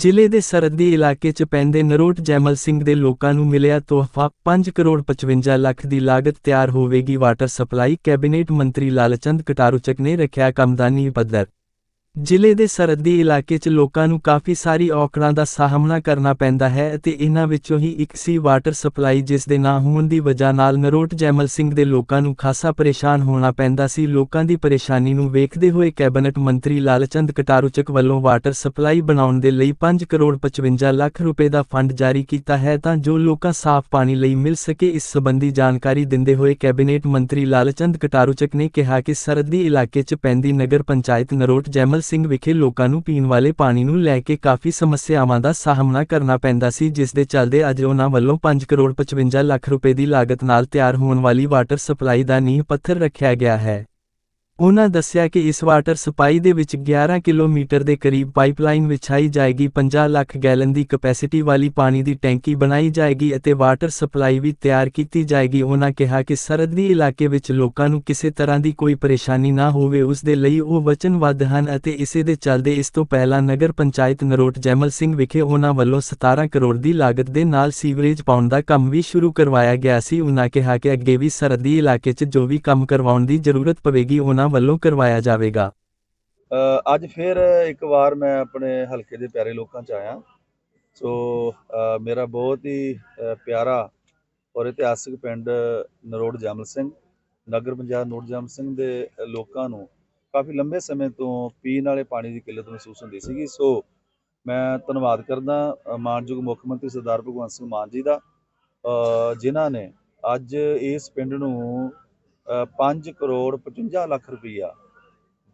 ਜ਼ਿਲ੍ਹੇ ਦੇ ਸਰਹੱਦੀ ਇਲਾਕੇ 'ਚ ਪੈਂਦੇ ਨਰੋਟ ਜੈਮਲ ਸਿੰਘ ਦੇ ਲੋਕਾਂ ਨੂੰ ਮਿਲਿਆ ਤੋਹਫਾ 5 ਕਰੋੜ 55 ਲੱਖ ਦੀ ਲਾਗਤ ਤਿਆਰ ਹੋਵੇਗੀ ਵਾਟਰ ਸਪਲਾਈ ਕੈਬਨਿਟ ਮੰਤਰੀ ਲਾਲਚੰਦ ਕਟਾਰੂਚਕ ਨੇ ਰੱਖਿਆ ਕੰਮ ਪੱਧਰ। ਜ਼ਿਲ੍ਹੇ ਦੇ ਸਰਹੱਦੀ ਇਲਾਕੇ 'ਚ ਲੋਕਾਂ ਨੂੰ ਕਾਫੀ ਸਾਰੀ ਔਕੜਾਂ ਦਾ ਸਾਹਮਣਾ ਕਰਨਾ ਪੈਂਦਾ ਹੈ ਅਤੇ ਇਹਨਾਂ ਵਿੱਚੋਂ ਹੀ ਇੱਕ ਸੀ ਵਾਟਰ ਸਪਲਾਈ ਜਿਸ ਦੇ ਨਾ ਹੋਣ ਦੀ ਵਜ੍ਹਾ ਨਾਲ ਨਰੋਟ ਜੈਮਲ ਸਿੰਘ ਦੇ ਲੋਕਾਂ ਨੂੰ ਖਾਸਾ ਪਰੇਸ਼ਾਨ ਹੋਣਾ ਪੈਂਦਾ ਸੀ। ਲੋਕਾਂ ਦੀ ਪਰੇਸ਼ਾਨੀ ਨੂੰ ਵੇਖਦੇ ਹੋਏ ਕੈਬਨਿਟ ਮੰਤਰੀ ਲਾਲਚੰਦ ਕਟਾਰੂਚਕ ਵੱਲੋਂ ਵਾਟਰ ਸਪਲਾਈ ਬਣਾਉਣ ਦੇ ਲਈ 5 ਕਰੋੜ 55 ਲੱਖ ਰੁਪਏ ਦਾ ਫੰਡ ਜਾਰੀ ਕੀਤਾ ਹੈ ਤਾਂ ਜੋ ਲੋਕਾਂ ਸਾਫ਼ ਪਾਣੀ ਲਈ ਮਿਲ ਸਕੇ ਇਸ ਸਬੰਧੀ ਜਾਣਕਾਰੀ ਦਿੰਦੇ ਹੋਏ ਕੈਬਨਿਟ ਮੰਤਰੀ ਲਾਲਚੰਦ ਕਟਾਰੂਚਕ ਨੇ ਕਿਹਾ ਕਿ ਸਰਹੱਦੀ ਇਲਾਕੇ 'ਚ ਪੈਂਦੀ ਨਗਰ ਪੰਚਾਇਤ ਨਰੋਟ ਜੈਮਲ ਸਿੰਘ ਵਿਖੇ ਲੋਕਾਂ ਨੂੰ ਪੀਣ ਵਾਲੇ ਪਾਣੀ ਨੂੰ ਲੈ ਕੇ ਕਾਫੀ ਸਮੱਸਿਆਵਾਂ ਦਾ ਸਾਹਮਣਾ ਕਰਨਾ ਪੈਂਦਾ ਸੀ, ਜਿਸ ਦੇ ਚੱਲਦੇ ਅੱਜ ਉਹਨਾਂ ਵੱਲੋਂ 5 ਕਰੋੜ 55 ਲੱਖ ਰੁਪਏ ਦੀ ਲਾਗਤ ਨਾਲ ਤਿਆਰ ਹੋਣ ਵਾਲੀ ਵਾਟਰ ਸਪਲਾਈ ਦਾ ਨੀਂਹ ਪੱਥਰ ਰੱਖਿਆ ਗਿਆ ਹੈ। ਉਹਨਾਂ ਦੱਸਿਆ ਕਿ ਇਸ ਵਾਟਰ ਸਪਾਈ ਦੇ ਵਿੱਚ 11 ਕਿਲੋਮੀਟਰ ਦੇ ਕਰੀਬ ਪਾਈਪਲਾਈਨ ਵਿਛਾਈ ਜਾਏਗੀ 50 ਲੱਖ ਗੈਲਨ ਦੀ ਕਪੈਸਿਟੀ ਵਾਲੀ ਪਾਣੀ ਦੀ ਟੈਂਕੀ ਬਣਾਈ ਜਾਏਗੀ ਅਤੇ ਵਾਟਰ ਸਪਲਾਈ ਵੀ ਤਿਆਰ ਕੀਤੀ ਜਾਏਗੀ। ਉਹਨਾਂ ਕਿਹਾ ਕਿ ਸਰਹੱਦੀ ਇਲਾਕੇ ਵਿੱਚ ਲੋਕਾਂ ਨੂੰ ਕਿਸੇ ਤਰ੍ਹਾਂ ਦੀ ਕੋਈ ਪਰੇਸ਼ਾਨੀ ਨਾ ਹੋਵੇ, ਉਸ ਦੇ ਲਈ ਉਹ ਵਚਨਬੱਧ ਹਨ ਅਤੇ ਇਸੇ ਦੇ ਚੱਲਦੇ ਇਸ ਤੋਂ ਪਹਿਲਾਂ ਨਗਰ ਪੰਚਾਇਤ ਨਰੋਟ ਜੈਮਲ ਸਿੰਘ ਵਿਖੇ ਉਹਨਾਂ ਵੱਲੋਂ 17 ਕਰੋੜ ਦੀ ਲਾਗਤ ਦੇ ਨਾਲ ਸੀਵਰੇਜ ਪਾਉਣ ਦਾ ਕੰਮ ਵੀ ਸ਼ੁਰੂ ਕਰਵਾਇਆ ਗਿਆ ਸੀ। ਉਹਨਾਂ ਕਿਹਾ ਕਿ ਅੱਗੇ ਵੀ ਸਰਹੱਦੀ ਇਲਾਕੇ 'ਚ ਜੋ ਵੀ ਕੰਮ ਕਰਵਾਉਣ ਦੀ ਜ਼ਰੂਰਤ ਪਵੇਗੀ, ਉਹਨਾਂ ਵੱਲੋਂ ਕਰਵਾਇਆ ਜਾਵੇਗਾ। ਅੱਜ ਫਿਰ ਇੱਕ ਵਾਰ ਮੈਂ ਆਪਣੇ ਹਲਕੇ ਦੇ ਪਿਆਰੇ ਲੋਕਾਂ 'ਚ ਆਇਆ। ਸੋ ਮੇਰਾ ਬਹੁਤ ਹੀ ਪਿਆਰਾ ਔਰ ਇਤਿਹਾਸਕ ਪਿੰਡ ਨਰੋੜ ਜਮਲ ਸਿੰਘ ਨਗਰ ਪੰਚਾਇਤ ਨਰੋੜ ਜਮਲ ਸਿੰਘ ਦੇ ਲੋਕਾਂ ਨੂੰ ਕਾਫੀ ਲੰਬੇ ਸਮੇਂ ਤੋਂ ਪੀਣ ਵਾਲੇ ਪਾਣੀ ਦੀ ਕਿੱਲਤ ਮਹਿਸੂਸ ਹੁੰਦੀ ਸੀਗੀ। ਸੋ ਮੈਂ ਧੰਨਵਾਦ ਕਰਦਾ ਮਾਨਯੋਗ ਮੁੱਖ ਮੰਤਰੀ ਸਰਦਾਰ ਭਗਵੰਤ ਸਿੰਘ ਮਾਨ ਜੀ ਦਾ ਅ, ਜਿਨ੍ਹਾਂ ਨੇ ਅੱਜ ਇਸ ਪਿੰਡ ਨੂੰ 5 ਕਰੋੜ 55 ਲੱਖ ਰੁਪਈਆ।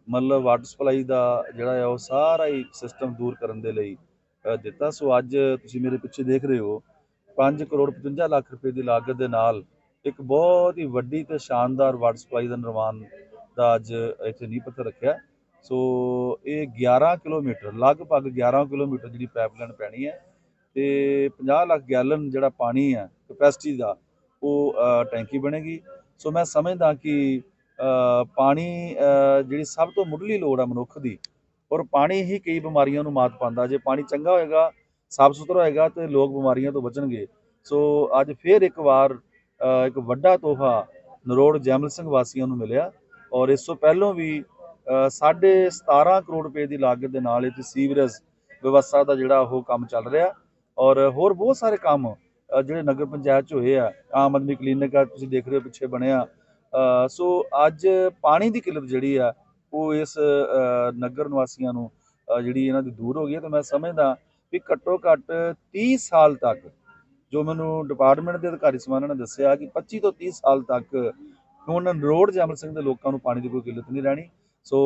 ਮਤਲਬ ਵਾਟਰ ਸਪਲਾਈ ਦਾ ਜਿਹੜਾ ਹੈ ਉਹ ਸਾਰਾ ਹੀ ਸਿਸਟਮ ਦੂਰ ਕਰਨ ਦੇ ਲਈ ਦਿੱਤਾ। ਸੋ ਅੱਜ ਤੁਸੀਂ ਮੇਰੇ ਪਿੱਛੇ ਦੇਖ ਰਹੇ ਹੋ 5 ਕਰੋੜ 55 ਲੱਖ ਰੁਪਏ ਦੀ ਲਾਗਤ ਦੇ ਨਾਲ ਇੱਕ ਬਹੁਤ ਹੀ ਵੱਡੀ ਤੇ ਸ਼ਾਨਦਾਰ ਵਾਟਰ ਸਪਲਾਈ ਦਾ ਨਿਰਮਾਣ ਦਾ ਅੱਜ ਇੱਥੇ ਨੀਂਹ ਪੱਥਰ ਰੱਖਿਆ। ਸੋ ਇਹ 11 ਕਿਲੋਮੀਟਰ, ਲਗਭਗ 11 ਕਿਲੋਮੀਟਰ ਜਿਹੜੀ ਪਾਈਪਲਾਈਨ ਪੈਣੀ ਹੈ ਤੇ 50 ਲੱਖ ਗੈਲਨ ਜਿਹੜਾ ਪਾਣੀ ਹੈ ਕਪੈਸਿਟੀ ਦਾ, ਉਹ ਟੈਂਕੀ ਬਣੇਗੀ। ਸੋ ਮੈਂ ਸਮਝਦਾ ਕਿ ਪਾਣੀ ਜਿਹੜੀ ਸਭ ਤੋਂ ਮੁੱਢਲੀ ਲੋੜ ਆ ਮਨੁੱਖ ਦੀ ਔਰ ਪਾਣੀ ਹੀ ਕਈ ਬਿਮਾਰੀਆਂ ਨੂੰ ਮਾਤ ਪਾਉਂਦਾ। ਜੇ ਪਾਣੀ ਚੰਗਾ ਹੋਏਗਾ ਸਾਫ਼ ਸੁਥਰਾ ਹੋਏਗਾ ਤੇ ਲੋਕ ਬਿਮਾਰੀਆਂ ਤੋਂ ਬਚਣਗੇ। ਸੋ ਅੱਜ ਫੇਰ ਇੱਕ ਵਾਰ ਇੱਕ ਵੱਡਾ ਤੋਹਫਾ ਨਰੋੜ ਜੈਮਲ ਸਿੰਘ ਵਾਸੀਆਂ ਨੂੰ ਮਿਲਿਆ ਔਰ ਇਸ ਤੋਂ ਪਹਿਲਾਂ ਵੀ ਅ, ਸਾਢੇ 17 ਕਰੋੜ ਰੁਪਏ ਦੀ ਲਾਗਤ ਦੇ ਨਾਲ ਇੱਥੇ ਸੀਵਰੇਜ ਵਿਵਸਥਾ ਦਾ ਜਿਹੜਾ ਉਹ ਕੰਮ ਚੱਲ ਰਿਹਾ ਔਰ ਹੋਰ ਬਹੁਤ ਸਾਰੇ ਕੰਮ ਜਿਹੜੇ ਨਗਰ ਪੰਚਾਇਤ ਚ ਹੋਏ ਆ, ਆਮ ਆਦਮੀ ਕਲੀਨਿਕ ਆ, ਤੁਸੀਂ ਦੇਖ ਰਹੇ ਹੋ ਪਿੱਛੇ ਬਣਿਆ। ਸੋ ਅੱਜ ਪਾਣੀ ਦੀ ਕਿੱਲਤ ਜਿਹੜੀ ਆ, ਉਹ ਇਸ ਨਗਰ ਨਿਵਾਸੀਆਂ ਨੂੰ ਜਿਹੜੀ ਇਹਨਾਂ ਦੀ ਦੂਰ ਹੋ ਗਈ ਹੈ, ਤੇ ਮੈਂ ਸਮਝਦਾ ਵੀ ਘੱਟੋ ਘੱਟ 30 ਸਾਲ ਤੱਕ, ਜੋ ਮੈਨੂੰ ਡਿਪਾਰਟਮੈਂਟ ਦੇ ਅਧਿਕਾਰੀ ਸਮਾਨਾਂ ਨੇ ਦੱਸਿਆ ਕਿ 25 ਤੋਂ 30 ਸਾਲ ਤੱਕ ਹੁਣ ਰੋਡ ਜਮਲ ਸਿੰਘ ਦੇ ਲੋਕਾਂ ਨੂੰ ਪਾਣੀ ਦੀ ਕੋਈ ਕਿੱਲਤ ਨਹੀਂ ਰਹਿਣੀ। ਸੋ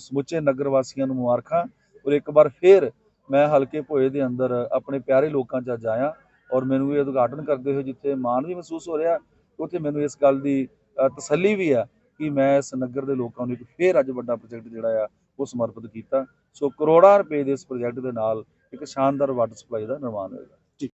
ਸਮੁੱਚੇ ਨਗਰ ਵਾਸੀਆਂ ਨੂੰ ਮੁਬਾਰਕਾਂ। ਔਰ ਇੱਕ ਵਾਰ ਫੇਰ ਮੈਂ ਹਲਕੇ ਭੋਏ ਦੇ ਅੰਦਰ ਆਪਣੇ ਪਿਆਰੇ ਲੋਕਾਂ 'ਚ ਅੱਜ ਆਇਆ। ਔਰ ਮੈਨੂੰ ਇਹ ਉਦਘਾਟਨ ਕਰਦੇ ਹੋਏ ਜਿੱਥੇ ਮਾਣ ਵੀ ਮਹਿਸੂਸ ਹੋ ਰਿਹਾ, ਉੱਥੇ ਮੈਨੂੰ ਇਸ ਗੱਲ ਦੀ ਤਸੱਲੀ ਵੀ ਆ ਕਿ ਮੈਂ ਇਸ ਨਗਰ ਦੇ ਲੋਕਾਂ ਨੂੰ ਇੱਕ ਫੇਰ ਅੱਜ ਵੱਡਾ ਪ੍ਰੋਜੈਕਟ ਜਿਹੜਾ ਆ, ਉਹ ਸਮਰਪਿਤ ਕੀਤਾ। ਸੋ ਕਰੋੜਾਂ ਰੁਪਏ ਦੇ ਇਸ ਪ੍ਰੋਜੈਕਟ ਦੇ ਨਾਲ ਇੱਕ ਸ਼ਾਨਦਾਰ ਵਾਟਰ ਸਪਲਾਈ ਦਾ ਨਿਰਮਾਣ ਹੋਏਗਾ।